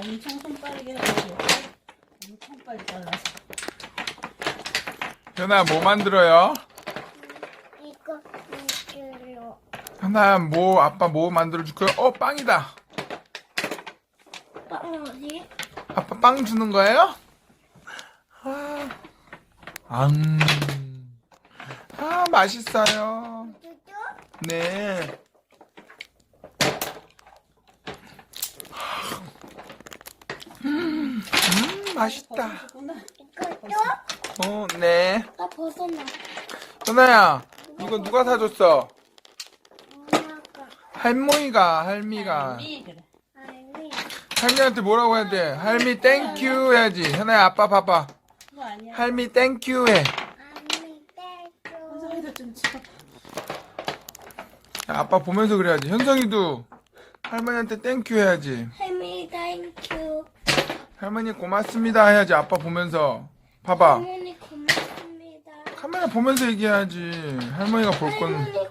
엄청 손 빠르게 해가지고 엄청 빨리 잘라서. 현아야 뭐 만들어요? 이거 이걸로 현아야 뭐 아빠 뭐 만들어 줄 거야? 어 빵이다. 빵 어디? 아빠 빵 주는 거예요? 아, 앙. 아 맛있어요. 뚜뚜? 네. 음, 음 맛있다. 이것도? 어, 네. 나 벗어나. 현아야, 이거 누가 사줬어? 엄마가 할머니가, 할미가. 할미, 그래. 할미한테 뭐라고 해야 돼? 할미 땡큐 해야지. 현아야, 아빠 봐봐. 그거 아니야. 할미 땡큐 해. 현성이도 좀. 야, 아빠 보면서 그래야지. 현성이도 할머니한테 땡큐 해야지. 할머니 땡큐. 할머니 고맙습니다 해야지. 아빠 보면서. 봐봐. 할머니 고맙습니다. 카메라 보면서 얘기해야지. 할머니가 볼 건. 할머니.